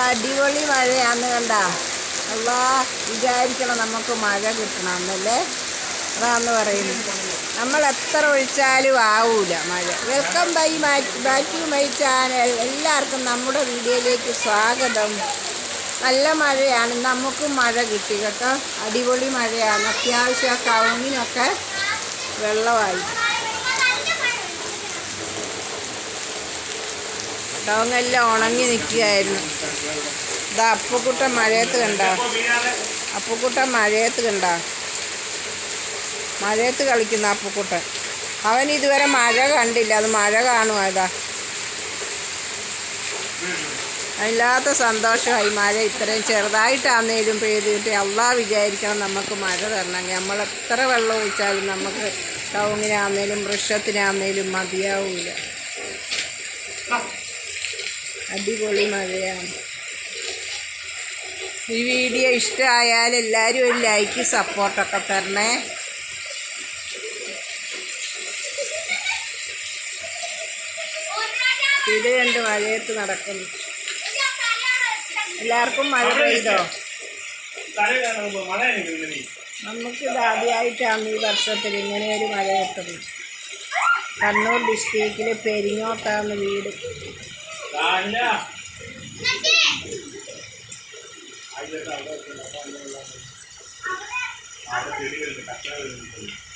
അടിപൊളി മഴയാണ് കണ്ട. അള്ളാ വിചാരിക്കണം നമുക്ക് മഴ കിട്ടണം എന്നല്ലേ അതാന്ന് പറയുന്നത് നമ്മൾ എത്ര ഒഴിച്ചാലും ആവൂല മഴ. Welcome bye back to my channel. എല്ലാവർക്കും നമ്മുടെ വീഡിയോയിലേക്ക് സ്വാഗതം. നല്ല മഴയാണ്. നമുക്ക് മഴ കിട്ടി കേട്ടോ. അടിപൊളി മഴയാണ്. അത്യാവശ്യം ആ കവുങ്ങിനൊക്കെ വെള്ളമായി. കവുങ്ങെല്ലാം ഉണങ്ങി നിൽക്കുകയായിരുന്നു. ഇതാ അപ്പുക്കുട്ട മഴയത്ത് കണ്ട? അപ്പുക്കുട്ട മഴയത്ത് കണ്ട? മഴയത്ത് കളിക്കുന്ന അപ്പുക്കുട്ടൻ അവൻ ഇതുവരെ മഴ കണ്ടില്ല. അത് മഴ കാണുക ഇതാ. അതില്ലാത്ത സന്തോഷമായി മഴ ഇത്രയും ചെറുതായിട്ടാണെങ്കിലും പെയ്തിട്ട് അള്ളാ വിചാരിക്കണം നമുക്ക് മഴ തരണമെങ്കിൽ. നമ്മൾ എത്ര വെള്ളം ഒഴിച്ചാലും നമുക്ക് കവുങ്ങിനാന്നേലും വൃക്ഷത്തിനാന്നേലും മതിയാവൂല. അടിപൊളി മഴയാണ്. ഈ വീഡിയോ ഇഷ്ടമായാൽ എല്ലാവരും ഒരു ലൈക്ക് സപ്പോർട്ടൊക്കെ തരണേ. ഇത് കണ്ട് മഴയത്ത് നടക്കുന്നു. എല്ലാവർക്കും മഴ പെയ്തോ? നമുക്കിത് ആദ്യമായിട്ടാണ് ഈ വർഷത്തിൽ ഇങ്ങനെ ഒരു മഴ കിട്ടുന്നത്. കണ്ണൂർ ഡിസ്ട്രിക്റ്റിൽ പെരിങ്ങോട്ടാണ് വീട്. അവിടെ ചെടി വരുന്നുണ്ട് കച്ചറ വരുന്നുണ്ട്